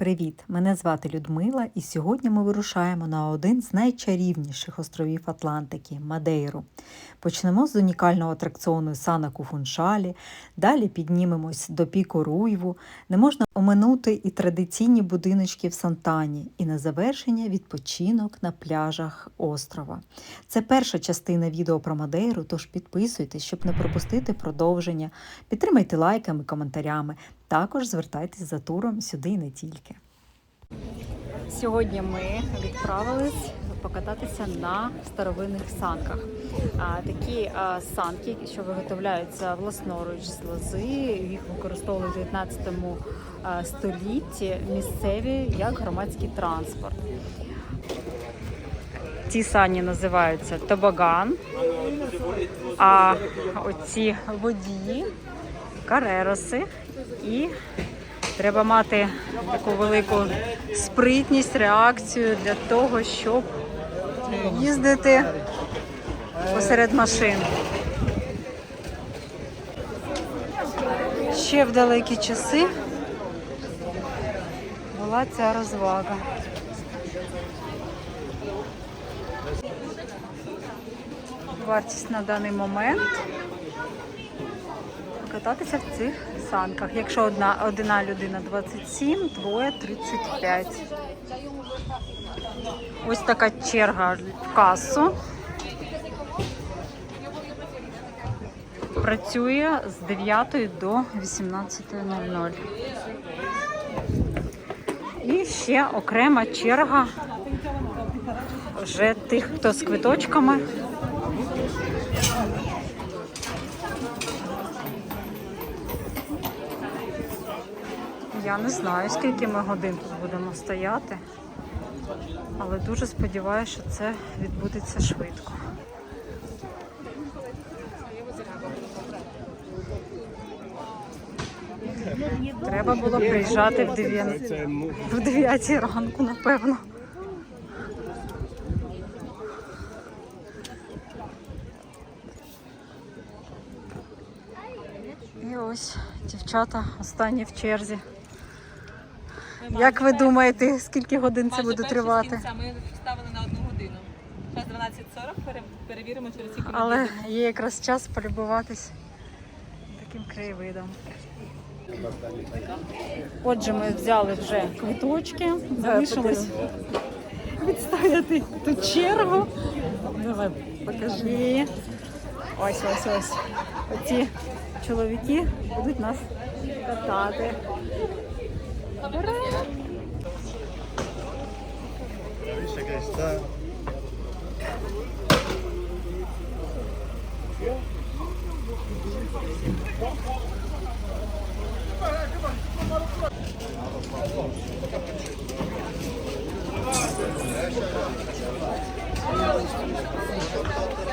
Привіт! Мене звати Людмила, і сьогодні ми вирушаємо на один з найчарівніших островів Атлантики Мадейру. Почнемо з унікального атракціону Сана Куфуншалі, далі піднімемось до піку Руйву. Не можна оминути і традиційні будиночки в Сантані, і на завершення відпочинок на пляжах острова. Це перша частина відео про Мадейру, тож підписуйтесь, щоб не пропустити продовження. Підтримайте лайками, коментарями. Також звертайтесь за туром сюди і не тільки. Сьогодні ми відправились покататися на старовинних санках. А, такі а, санки, що виготовляються власноруч з лози, їх використовували в 19 столітті місцеві як громадський транспорт. Ці сані називаються тобаган, а оці водії карероси і треба мати таку велику спритність, реакцію для того, щоб їздити посеред машин. Ще в далекі часи була ця розвага. Вартість на даний момент кататися в цих санках. Якщо одна, одна людина 27, двоє 35. Ось така черга в касу. Працює з 9 до 18.00. І ще окрема черга вже тих, хто з квиточками. Я не знаю, скільки ми годин тут будемо стояти, але дуже сподіваюся, що це відбудеться швидко. Треба було приїжджати в 9, в 9 ранку, напевно. І ось дівчата останні в черзі. Як ви думаєте, скільки годин це буде тривати? Ми вставили на одну годину. Зараз 12.40, перевіримо через скільки Але є якраз час полюбуватись таким краєвидом. Отже, ми взяли вже квиточки, залишилось відстояти ту чергу. Давай, покажи. Ось, ось, ось. Оці чоловіки будуть нас катати. Dice que está.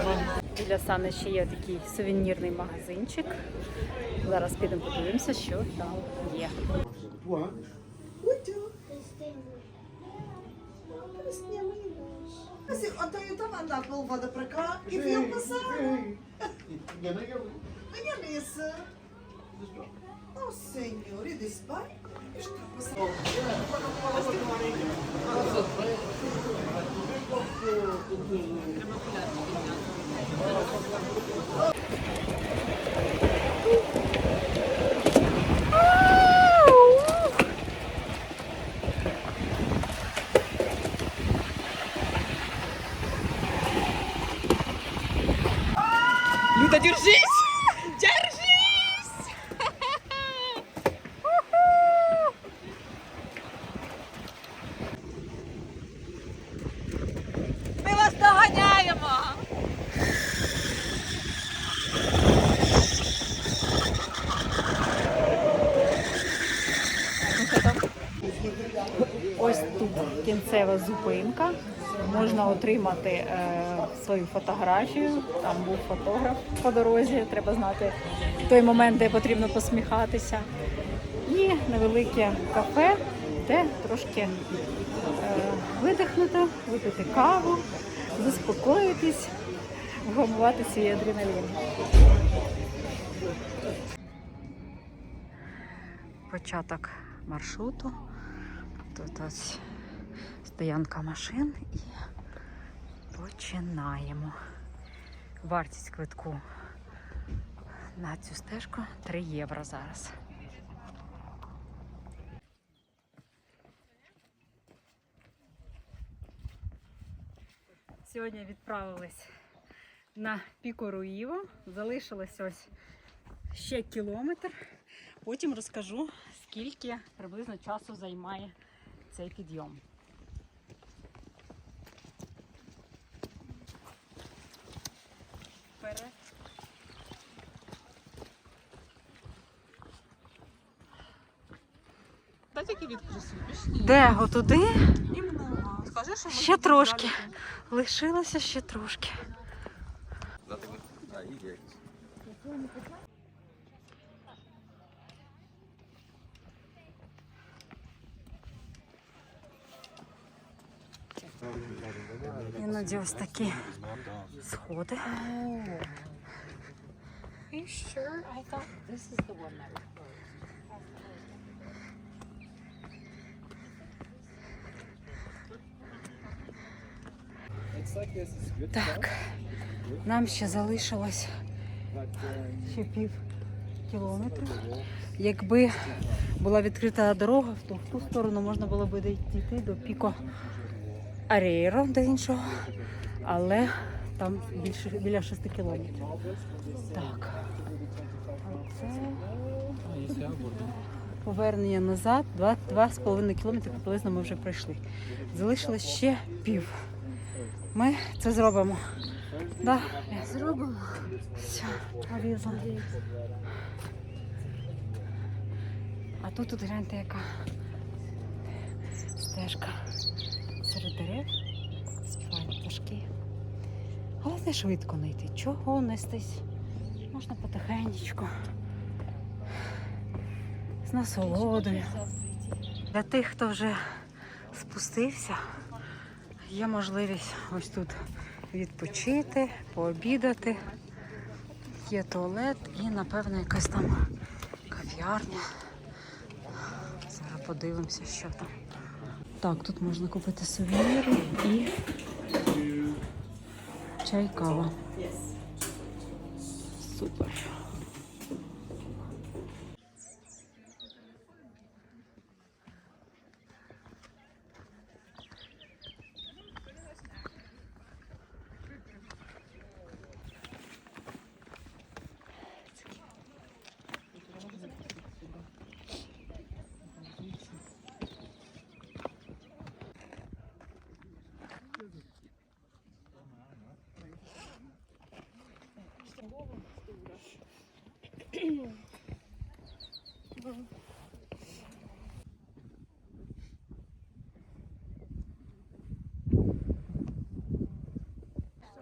Thank you. Біля Сани ще є такий сувенірний магазинчик. Зараз підемо подивимося, що там є. Levada para cá e vi ele passar. Venha кінцева зупинка. Можна отримати е, свою фотографію. Там був фотограф по дорозі. Треба знати той момент, де потрібно посміхатися. І невелике кафе, де трошки е, видихнути, випити каву, заспокоїтись, вгамувати свій адреналін. Початок маршруту. Тут ось стоянка машин і починаємо. Вартість квитку на цю стежку 3 євро зараз. Сьогодні відправились на Піко Руїво. Залишилось ось ще кілометр. Потім розкажу, скільки приблизно часу займає цей підйом. Тільки відкрису, пішли. Де? Отуди? Скажи, що ми Ще тут трошки. далі. Лишилося ще трошки. Іноді ось такі сходи. Так, нам ще залишилось ще пів кілометра. Якби була відкрита дорога, то в ту сторону можна було б дійти до Піко Арейро, до іншого, але там більше біля 6 кілометрів. Так. А це повернення назад, 2,5 кілометри приблизно ми вже пройшли. Залишилось ще пів. Ми це зробимо. Да, зробимо. Все, порізано. А тут тут гляньте, яка стежка серед дерев. Співають пташки. Але не швидко не йти. Чого нестись? Можна потихеньку. З насолодою. Для тих, хто вже спустився, є можливість ось тут відпочити, пообідати. Є туалет і, напевно, якась там кав'ярня. Зараз подивимося, що там. Так, тут можна купити сувеніри і чай, кава. Супер.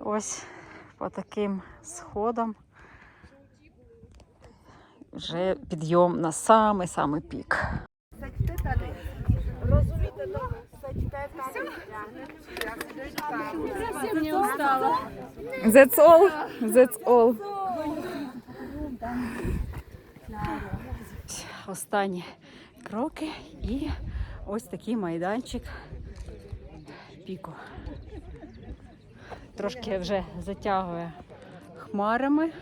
Ось по таким сходам вже підйом на самий-самий пік. That's all. That's all. Останні кроки і ось такий майданчик піку. Трошки вже затягує хмарами,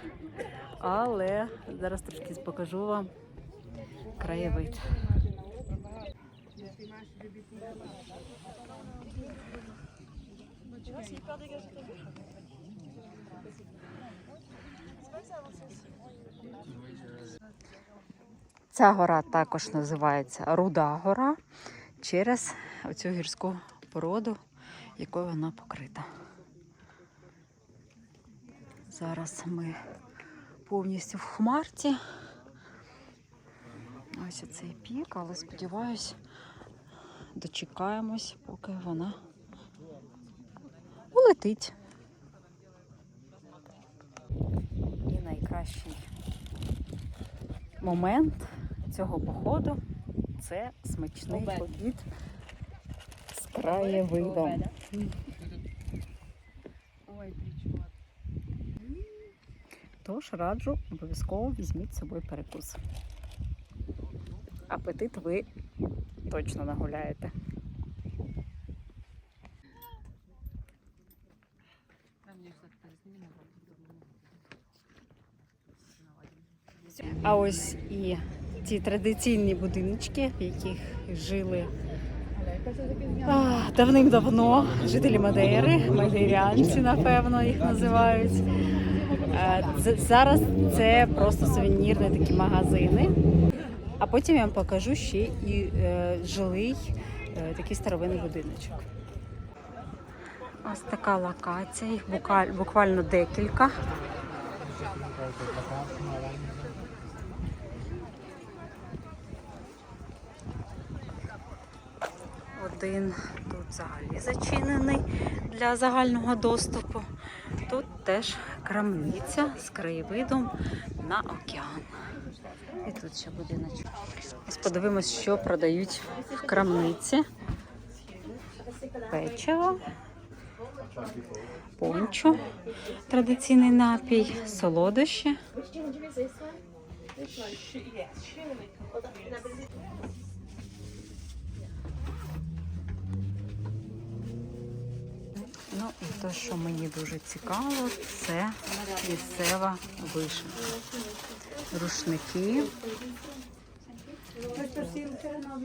але зараз трошки покажу вам краєвид. Ця гора також називається Руда гора через оцю гірську породу, якою вона покрита. Зараз ми повністю в хмарці. Ось цей пік, але сподіваюсь, дочекаємось, поки вона улетить. І найкращий момент цього походу це смачний Обед. похід з краєвидом. Ой, Тож раджу, обов'язково візьміть з собою перекус. Апетит ви точно нагуляєте. А ось і ті традиційні будиночки, в яких жили давним-давно жителі Мадейри, мадейрянці, напевно, їх називають. Е, Зараз це просто сувенірні такі магазини. А потім я вам покажу ще і е, жилий е, такий старовинний будиночок. Ось така локація, їх буквально декілька. Один тут взагалі зачинений для загального доступу. Тут теж крамниця з краєвидом на океан. І тут ще будиночок. Ось подивимось, що продають в крамниці. Печиво, пончо, традиційний напій, солодощі. Ну і те, що мені дуже цікаво, це місцева вишивка. Рушники,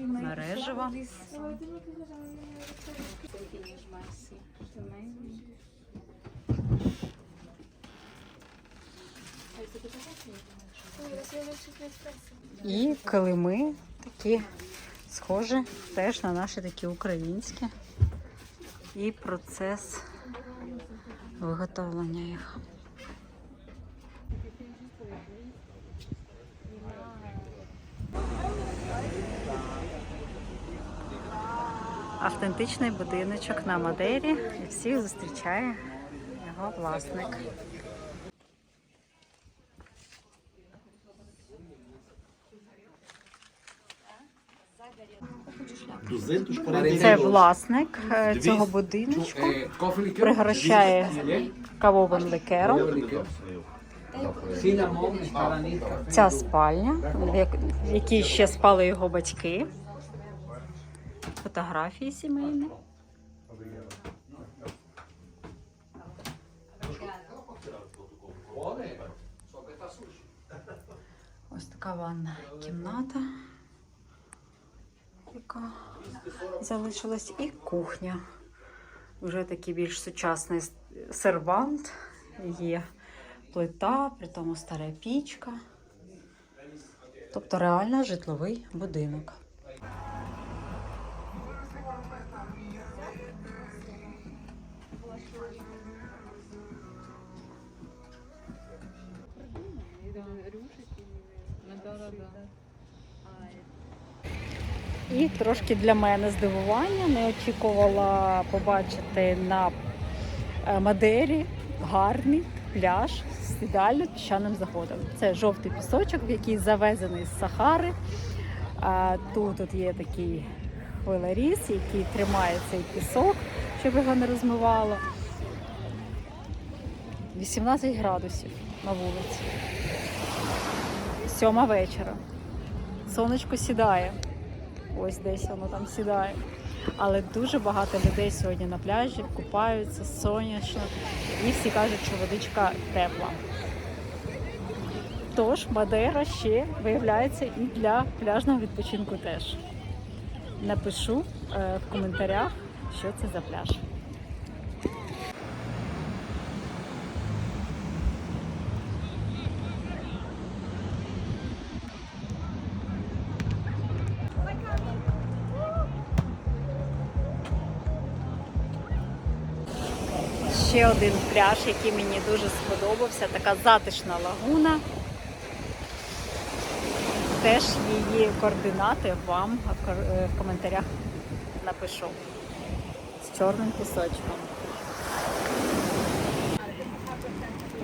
мережева. І килими такі схожі теж на наші такі українські. І процес виготовлення їх. Автентичний будиночок на Мадері і всіх зустрічає його власник. Це власник е, цього будиночку. Пригощає кавовим ликером. Ця спальня, в якій ще спали його батьки. Фотографії сімейні. Ось така ванна кімната, яка залишилась, і кухня. Вже такий більш сучасний сервант. Є плита, при тому стара пічка. Тобто реально житловий будинок. І трошки для мене здивування. Не очікувала побачити на е, Мадері гарний пляж з ідеально піщаним заходом. Це жовтий пісочок, який завезений з Сахари. Тут от є такий хвилеріз, який тримає цей пісок, щоб його не розмивало. 18 градусів на вулиці. Сьома вечора. Сонечко сідає. Ось десь воно там сідає. Але дуже багато людей сьогодні на пляжі купаються сонячно, і всі кажуть, що водичка тепла. Тож Мадейра ще виявляється і для пляжного відпочинку теж. Напишу е, в коментарях, що це за пляж. Ще один пляж, який мені дуже сподобався, така затишна лагуна. Теж її координати вам в е, коментарях напишу. З чорним пісочком.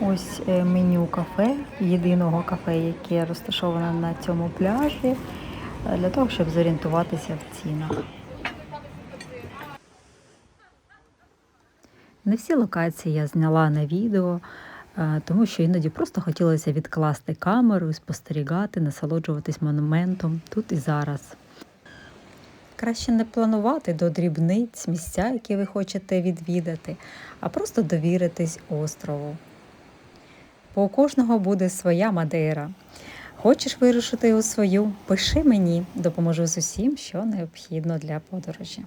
Ось е, меню кафе, єдиного кафе, яке розташоване на цьому пляжі, е, для того, щоб зорієнтуватися в цінах. Не всі локації я зняла на відео, е, тому що іноді просто хотілося відкласти камеру спостерігати, насолоджуватись монументом тут і зараз. краще не планувати до дрібниць місця, які ви хочете відвідати, а просто довіритись острову. Бо у кожного буде своя Мадейра. Хочеш вирушити у свою? Пиши мені, допоможу з усім, що необхідно для подорожі.